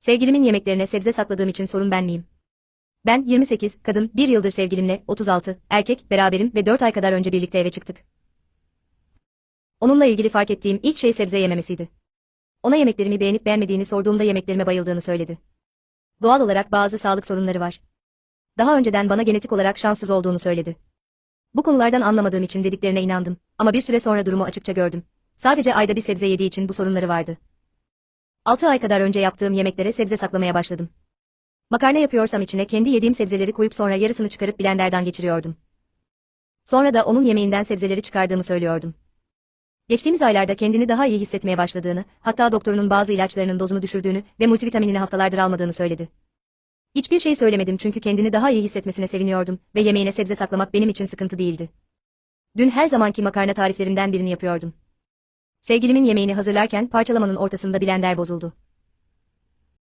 Sevgilimin yemeklerine sebze sakladığım için sorun ben miyim? Ben 28, kadın, 1 yıldır sevgilimle, 36, erkek, beraberim ve 4 ay kadar önce birlikte eve çıktık. Onunla ilgili fark ettiğim ilk şey sebze yememesiydi. Ona yemeklerimi beğenip beğenmediğini sorduğumda yemeklerime bayıldığını söyledi. Doğal olarak bazı sağlık sorunları var. Daha önceden bana genetik olarak şanssız olduğunu söyledi. Bu konulardan anlamadığım için dediklerine inandım ama bir süre sonra durumu açıkça gördüm. Sadece ayda bir sebze yediği için bu sorunları vardı. 6 ay kadar önce yaptığım yemeklere sebze saklamaya başladım. Makarna yapıyorsam içine kendi yediğim sebzeleri koyup sonra yarısını çıkarıp blenderdan geçiriyordum. Sonra da onun yemeğinden sebzeleri çıkardığımı söylüyordum. Geçtiğimiz aylarda kendini daha iyi hissetmeye başladığını, hatta doktorunun bazı ilaçlarının dozunu düşürdüğünü ve multivitaminini haftalardır almadığını söyledi. Hiçbir şey söylemedim çünkü kendini daha iyi hissetmesine seviniyordum ve yemeğine sebze saklamak benim için sıkıntı değildi. Dün her zamanki makarna tariflerinden birini yapıyordum. Sevgilimin yemeğini hazırlarken parçalamanın ortasında blender bozuldu.